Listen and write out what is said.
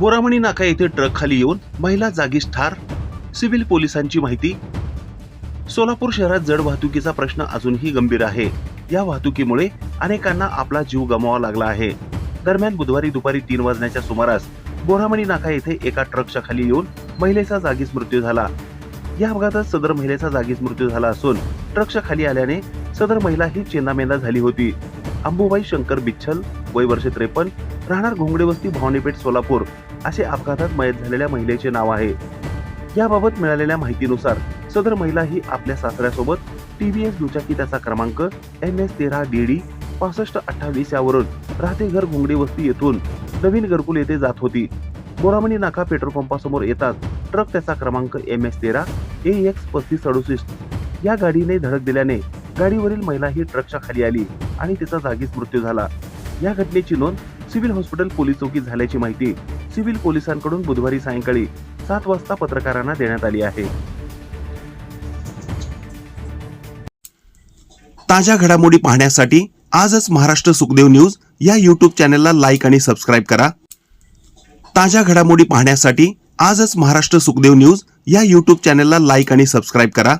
बोरामणी नाका येथे ट्रक खाली येऊन महिला जागीच ठार. सिव्हिल पोलिसांची माहिती. सोलापूर शहरात जड वाहतुकीचा प्रश्न अजूनही गंभीर आहे. या वाहतुकीमुळे अनेकांना आपला जीव गमवावा लागला आहे. दरम्यान बुधवारी दुपारी तीन वाजण्याच्या सुमारास बोरामणी नाका येथे एका ट्रकच्या खाली येऊन महिलेचा जागीच मृत्यू झाला. या अपघातात सदर महिलेचा जागीच मृत्यू झाला असून ट्रकच्या खाली आल्याने सदर महिला ही चेंदामेंदा झाली होती. अंबुबाई शंकर बिच्छल वय वर्ष त्रेपन्न राहणार घोंगडे वस्ती भवानीपेठ सोलापूर असे अपघातात मयत झालेल्या महिलेचे नाव आहे. याबाबत मिळालेल्या माहितीनुसार सदर महिला ही आपल्या सासऱ्यासोबत टीव्हीएस दुचाकी त्याचा क्रमांक एम एस तेरा डी डी पासष्ट अठ्ठावीस यावरून राहते घर घोंगडी वस्ती येथून नवीन घरकुल येथे जात होती. बोरामणी नाका पेट्रोल पंपासमोर येताच ट्रक त्याचा क्रमांक एम एस तेरा ए एक्स पस्तीस अडुसष्ट या गाडीने धडक दिल्याने गाडीवरील महिला ही ट्रकच्या खाली आली आणि तिचा जागीच मृत्यू झाला. या घटनेची नोंद सिव्हिल हॉस्पिटल पोलीस चौकीत झाल्याची माहिती सिव्हिल पोलिसांकडून बुधवारी सायंकाळी सात वाजता पत्रकारांना देण्यात आली आहे. ताज्या घडामोडी पाहण्यासाठी आजच महाराष्ट्र सुखदेव न्यूज या यूट्यूब चॅनलला लाईक आणि सबस्क्राईब करा. ताज्या घडामोडी पाहण्यासाठी आजच महाराष्ट्र सुखदेव न्यूज या यूट्यूब चॅनलला लाईक आणि सबस्क्राईब करा.